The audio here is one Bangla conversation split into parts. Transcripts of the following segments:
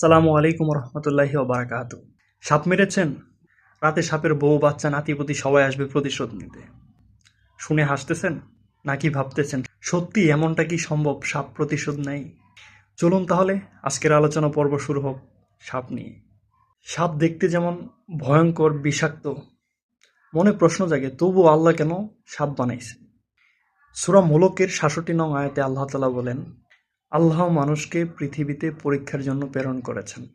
সালামু আলাইকুম রহমতুল্লাহি ওবারাকাত সাপ মেরেছেন? রাতে সাপের বউ, বাচ্চা, নাতিপতি সবাই আসবে প্রতিশোধ নিতে। শুনে হাসতেছেন? নাকি ভাবতেছেন, সত্যি এমনটা কি সম্ভব, সাপ প্রতিশোধ নেই? চলুন তাহলে, আজকের আলোচনা পর্ব শুরু হোক সাপ নিয়ে। সাপ দেখতে যেমন ভয়ঙ্কর, বিষাক্ত, মনে প্রশ্ন জাগে তবু আল্লাহ কেন সাপ বানাইছে? সুরা মোলকের সাতষট্টি নং আয়াতে আল্লাহ তালা বলেন আল্লাহ মানুষকে পৃথিবীতে পরীক্ষার জন্য প্রেরণ করেছেন।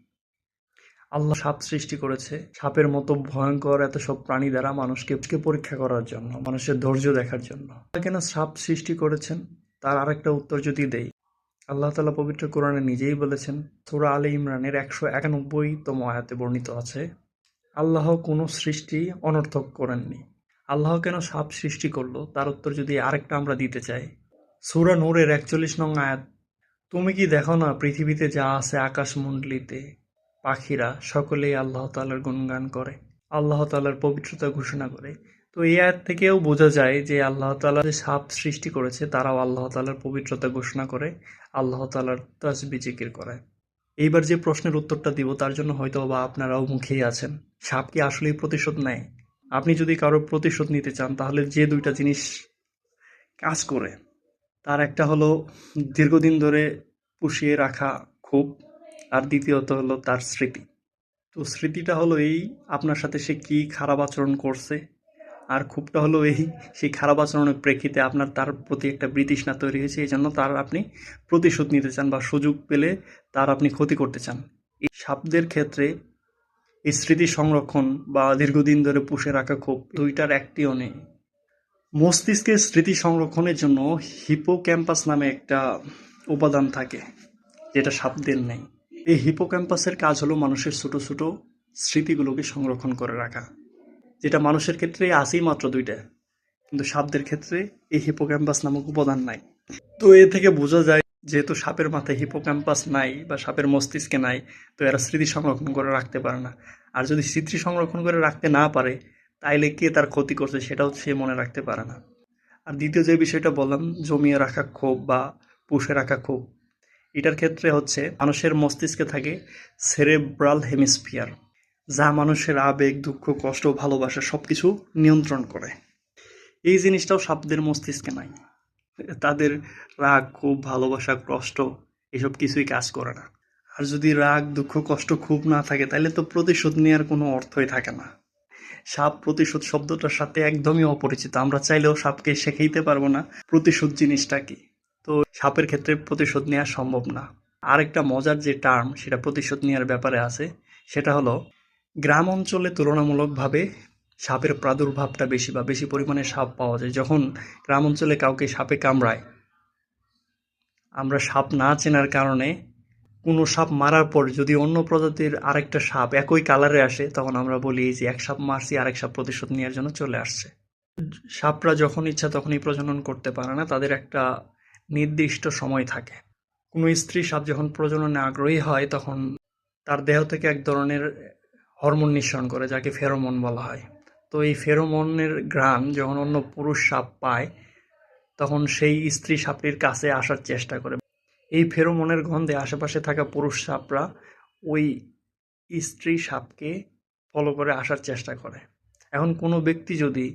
আল্লাহ সাপ সৃষ্টি করেছে। সাপের মতো ভয়ঙ্কর এত সব প্রাণী দ্বারা মানুষকে পরীক্ষা করার জন্য, মানুষের ধৈর্য দেখার জন্য। কেন সাপ সৃষ্টি করেছেন? তার আরেকটা উত্তর যদি দেই। আল্লাহ তালা পবিত্র কোরআনে নিজেই বলেছেন, সুরা আলী ইমরানের একশো একানব্বইতম আয়াতে বর্ণিত আছে, আল্লাহ কোনো সৃষ্টি অনর্থক করেননি। আল্লাহ কেন সাপ সৃষ্টি করল? তার উত্তর যদি আরেকটা আমরা দিতে চাই। সুরা নূরের একচল্লিশ নং আয়াত তুমি কি দেখো না পৃথিবীতে যা আছে আকাশমণ্ডলীতে? পাখিরা সকলেই আল্লাহ তালার গুণগান করে, আল্লাহ তালার পবিত্রতা ঘোষণা করে। তো এই আয়াত থেকেও বোঝা যায় যে আল্লাহ তালা যে সাপ সৃষ্টি করেছে, তারাও আল্লাহ তালার পবিত্রতা ঘোষণা করে, আল্লাহ তালার তাসবি জিকির করে। এইবার যে প্রশ্নের উত্তরটা দিব, তার জন্য হয়তো বা আপনারাও মুখেই আছেন। সাপ কি আসলেই প্রতিশোধ নেয়? আপনি যদি কারও প্রতিশোধ নিতে চান, তাহলে যে দুইটা জিনিস কাজ করে তার একটা হলো দীর্ঘদিন ধরে পুষিয়ে রাখা ক্ষোভ আর দ্বিতীয়ত হলো তার স্মৃতি। তো স্মৃতিটা হলো এই, আপনার সাথে সে কি খারাপ আচরণ করছে? আর ক্ষোভটা হলো এই, সেই খারাপ আচরণের প্রেক্ষিতে আপনার তার প্রতি একটা বিতৃষ্ণা তৈরি হয়েছে। এই জন্য তার আপনি প্রতিশোধ নিতে চান বা সুযোগ পেলে তার আপনি ক্ষতি করতে চান। এই সাপদের ক্ষেত্রে এই স্মৃতি সংরক্ষণ বা দীর্ঘদিন ধরে পুষে রাখা ক্ষোভ দুইটার একটিও নেই মস্তিষ্কের স্মৃতি সংরক্ষণের জন্য হিপোক্যাম্পাস নামে একটা উপাদান থাকে, যেটা সাপদের নেই। এই হিপোক্যাম্পাসের কাজ হলো মানুষের ছোট ছোট স্মৃতিগুলোকে সংরক্ষণ করে রাখা, যেটা মানুষের ক্ষেত্রে আসেই মাত্র দুইটা, কিন্তু সাপদের ক্ষেত্রে এই হিপোক্যাম্পাস নামক উপাদান নাই। তো এ থেকে বোঝা যায়, যেহেতু সাপের মাথায় হিপোক্যাম্পাস নাই বা সাপের মস্তিষ্কে নাই, তো এরা স্মৃতি সংরক্ষণ করে রাখতে পারে না। আর যদি স্মৃতি সংরক্ষণ করে রাখতে না পারে তাইলে কে তার ক্ষতি করছে সেটাও সে মনে রাখতে পারে না। আর দ্বিতীয় যে বিষয়টা বললাম, জমিয়ে রাখা ক্ষোভ বা পুষে রাখা ক্ষোভ, এটার ক্ষেত্রে হচ্ছে মানুষের মস্তিষ্কে থাকে সেরেব্রাল হেমিস্ফিয়ার, যা মানুষের আবেগ, দুঃখ, কষ্ট, ভালোবাসা সব কিছু নিয়ন্ত্রণ করে। এই জিনিসটাও সাপদের মস্তিষ্কে নাই। তাদের রাগ খুব ভালোবাসা, কষ্ট এসব কিছুই কাজ করে না। আর যদি রাগ, দুঃখ, কষ্ট খুব না থাকে তাহলে তো প্রতিশোধ নেওয়ার কোনো অর্থই থাকে না। সাপ প্রতিশোধ শব্দটার সাথে একদমই অপরিচিত। আমরা চাইলেও সাপকে শেখাইতে পারব না প্রতিশোধ জিনিসটা কি। তো সাপের ক্ষেত্রে প্রতিশোধ নেওয়া সম্ভব না। আরেকটা মজার যে টার্ম সেটা প্রতিশোধ নেওয়ার ব্যাপারে আছে, সেটা হলো গ্রাম অঞ্চলে তুলনামূলকভাবে সাপের প্রাদুর্ভাবটা বেশি বা বেশি পরিমাণে সাপ পাওয়া যায়। যখন গ্রাম অঞ্চলে কাউকে সাপে কামড়ায়, আমরা সাপ না চেনার কারণে কোনো সাপ মারার পর যদি অন্য প্রজাতির আরেকটা সাপ একই কালারে আসে, তখন আমরা বলি যে এক সাপ মারছি, আরেক সাপ প্রতিশোধ নেওয়ার জন্য চলে আসছে। সাপরা যখন ইচ্ছা তখনই প্রজনন করতে পারে না, তাদের একটা নির্দিষ্ট সময় থাকে। কোনো স্ত্রী সাপ যখন প্রজননে আগ্রহী হয়, তখন তার দেহ থেকে এক ধরনের হরমোন নিঃসরণ করে, যাকে ফেরোমন বলা হয়। তো এই ফেরোমনের ঘ্রাণ যখন অন্য পুরুষ সাপ পায়, তখন সেই স্ত্রী সাপটির কাছে আসার চেষ্টা করে। এই ফেরোমনের গন্ধে আশেপাশে থাকা পুরুষ সাপরা ওই স্ত্রী সাপকে ফলো করে আসার চেষ্টা করে। এখন কোনো ব্যক্তি যদি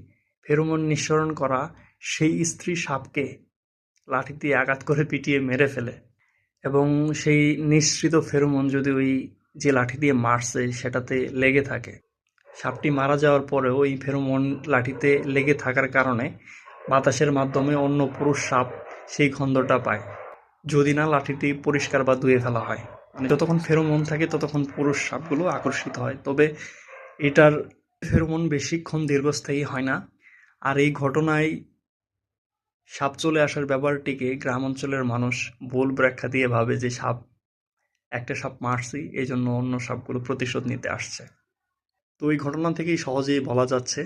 ফেরোমন নিঃসরণ করা সেই স্ত্রী সাপকে লাঠি দিয়ে আঘাত করে পিটিয়ে মেরে ফেলে এবং সেই নিঃসৃত ফেরোমন যদি ওই যে লাঠি দিয়ে মারছে সেটাতে লেগে থাকে, সাপটি মারা যাওয়ার পরে ওই ফেরোমন লাঠিতে লেগে থাকার কারণে বাতাসের মাধ্যমে অন্য পুরুষ সাপ সেই গন্ধটা পায়। যদি না লাঠিটি পরিষ্কার বা ধুয়ে ফেলা হয়। মানে যতক্ষণ ফেরোমন থাকে, ততক্ষণ পুরুষ সাপগুলো আকর্ষিত হয়। তবে এটার ফেরোমন বেশিক্ষণ দীর্ঘস্থায়ী হয় না। আর এই ঘটনায় সাপ চলে আসার ব্যাপারটিকে গ্রাম অঞ্চলের মানুষ ভুল ব্যাখ্যা দিয়ে ভাবে যে সাপ, একটা সাপ মারছি এই জন্য অন্য সাপগুলো প্রতিশোধ নিতে আসছে। তো এই ঘটনা থেকেই সহজেই বলা যাচ্ছে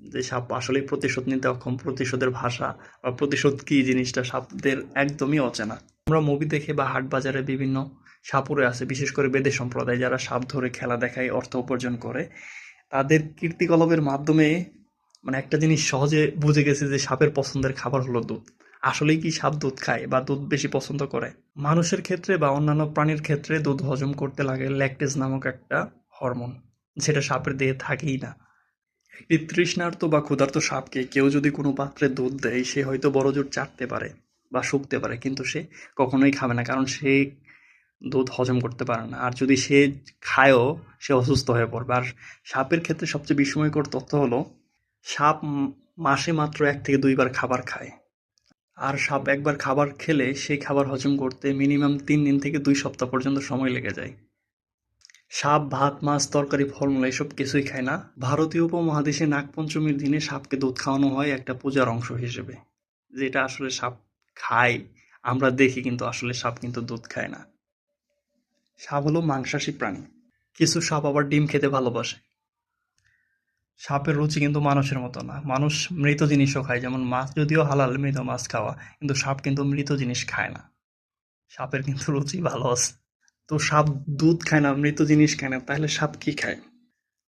যে সাপ আসলেই প্রতিশোধ নিতে অক্ষম। প্রতিশোধের ভাষা বা প্রতিশোধ কী জিনিসটা সাপদের একদমই অচেনা। আমরা মুভি দেখে বা হাট বাজারে বিভিন্ন সাপুরে আছে, বিশেষ করে বেদে সম্প্রদায় যারা সাপ ধরে খেলা দেখায়, অর্থ উপার্জন করে, তাদের কীর্তিকলাপের মাধ্যমে মানে একটা জিনিস সহজে বুঝে গেছে যে সাপের পছন্দের খাবার হলো দুধ। আসলেই কি সাপ দুধ খায় বা দুধ বেশি পছন্দ করে? মানুষের ক্ষেত্রে বা অন্যান্য প্রাণীর ক্ষেত্রে দুধ হজম করতে লাগে ল্যাকটেজ নামক একটা হরমোন যেটা সাপের দেহে থাকেই না। একটি তৃষ্ণার্ত বা ক্ষুধার্ত সাপকে কেউ যদি কোনো পাত্রে দুধ দেয়, সে হয়তো বড় জোর চাটতে পারে। বা শুকতে পারে, কিন্তু সে কখনোই খাবে না। কারণ সে দুধ হজম করতে পারে না। আর যদি সে খায়ও, সে অসুস্থ হয়ে পড়বে। আর সাপের ক্ষেত্রে সবচেয়ে বিস্ময়কর তথ্য হলো, সাপ মাসে মাত্র এক থেকে দুইবার খাবার খায়। আর সাপ একবার খাবার খেলে সেই খাবার হজম করতে মিনিমাম তিন দিন থেকে দুই সপ্তাহ পর্যন্ত সময় লেগে যায়। সাপ, ভাত, মাছ, তরকারি, ফলমূল এসব কিছুই খায় না। ভারতীয় উপমহাদেশে নাগপঞ্চমীর দিনে সাপকে দুধ খাওয়ানো হয় একটা পূজার অংশ হিসেবে, যেটা আসলে সাপ খায় আমরা দেখি কিন্তু আসলে সাপ কিন্তু দুধ খায় না। সাপ হলো মাংসাশী প্রাণী। কিছু সাপ আবার ডিম খেতে ভালোবাসে। সাপের রুচি কিন্তু মানুষের মতো না। মানুষ মৃত জিনিসও খায়, যেমন মাছ যদিও হালাল মৃত মাছ খাওয়া, কিন্তু সাপ কিন্তু মৃত জিনিস খায় না। সাপের কিন্তু রুচি ভালো আছে। তো সাপ দুধ খায় না, মৃত জিনিস খায় না, তাহলে সাপ কি খায়?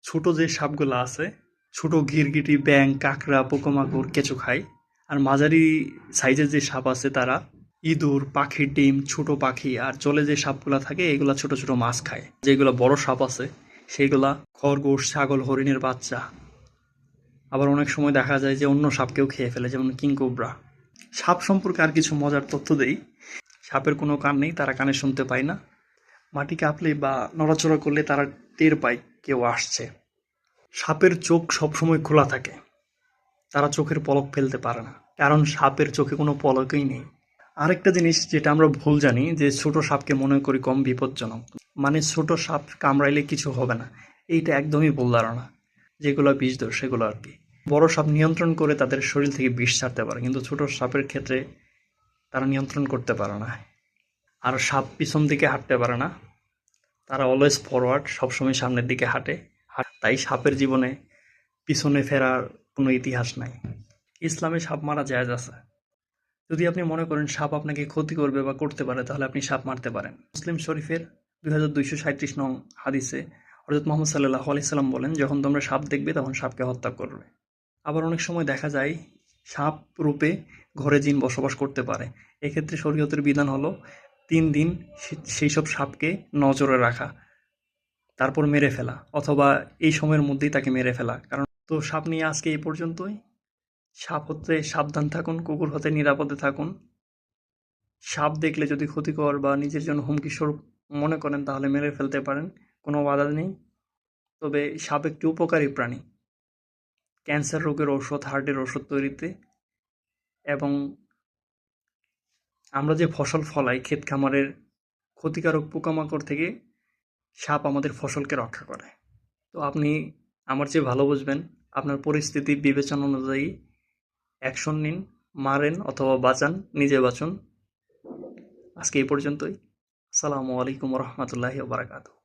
ছোট যে সাপগুলো আছে, ছোট গিরগিটি ব্যাং কাঁকড়া, পোকামাকড়, কেঁচো খায়। আর মাঝারি সাইজের যে সাপ আছে তারা, ইঁদুর পাখির ডিম, ছোট পাখি আর জলে যে সাপগুলো থাকে, এগুলা ছোট ছোট মাছ খায়। যেগুলো বড় সাপ আছে সেইগুলা খরগোশ, ছাগল, হরিণের বাচ্চা। আবার অনেক সময় দেখা যায় যে অন্য সাপকেও খেয়ে ফেলে, যেমন কিংকোবরা সাপ সম্পর্কে আর কিছু মজার তথ্য দেই। সাপের কোনো কান নেই, তারা কানে শুনতে পায় না। মাটি কাঁপলে বা নড়াচড়া করলে তারা টের পায় কেউ আসছে। সাপের চোখ সবসময় খোলা থাকে। তারা চোখের পলক ফেলতে পারে না। কারণ সাপের চোখে কোনো পলকই নেই। আরেকটা জিনিস যেটা আমরা ভুল জানি, যে ছোট সাপকে মনে করি কম বিপজ্জনক। মানে ছোট সাপ কামড়াইলে কিছু হবে না। এইটা একদমই ভুল ধারণা। যেগুলো বিষ দোষ, সেগুলো আর কি। বড় সাপ নিয়ন্ত্রণ করে তাদের শরীর থেকে বিষ ছাড়তে পারে। কিন্তু ছোট সাপের ক্ষেত্রে তারা নিয়ন্ত্রণ করতে পারে না। আর সাপ পিছন দিকে হাঁটতে পারে না। তারা অলওয়েজ ফরওয়ার্ড সবসময় সামনের দিকে হাঁটে। তাই সাপের জীবনে পিছনে ফেরার কোনো ইতিহাস নাই। ইসলামে সাপ মারা জায়েজ আছে। যদি আপনি মনে করেন সাপ আপনাকে ক্ষতি করবে বা করতে পারে, তাহলে আপনি সাপ মারতে পারেন। মুসলিম শরীফের দুই হাজার দুইশো সাঁত্রিশ নং হাদিসে হজরত মোহাম্মদ সাল্লাহ আলাইসাল্লাম বলেন, যখন তোমরা সাপ দেখবে, তখন সাপকে হত্যা করবে। আবার অনেক সময় দেখা যায়, সাপ রূপে ঘরে জিন বসবাস করতে পারে। এক্ষেত্রে শরীয়তের বিধান হলো, তিন দিন সেই সব সাপকে নজরে রাখা, তারপর মেরে ফেলা, অথবা এই সময়ের মধ্যেই তাকে মেরে ফেলা। কারণ তো সাপ নিয়ে আজকে এই পর্যন্তই। সাপ হতে সাবধান থাকুন, কুকুর হতে নিরাপদে থাকুন। সাপ দেখলে যদি ক্ষতিকর বা নিজের জন্য হুমকি স্বরূপ মনে করেন, তাহলে মেরে ফেলতে পারেন, কোনো বাধা নেই। তবে সাপ একটি উপকারী প্রাণী। ক্যান্সার রোগের ওষুধ হার্টের ওষুধ তৈরিতে। এবং আমরা যে ফসল ফলাই, ক্ষেত খামারের ক্ষতিকারক পোকামাকড় থেকে সাপ আমাদের ফসলকে রক্ষা করে। তো আপনি আমার চেয়ে ভালো বুঝবেন। আপনার পরিস্থিতি বিবেচনা অনুযায়ী অ্যাকশন নিন, মারেন অথবা বাঁচান, নিজে বাঁচুন। আজকে এই পর্যন্তই। আসসালামু আলাইকুম রহমতুল্লাহি বারাকাতু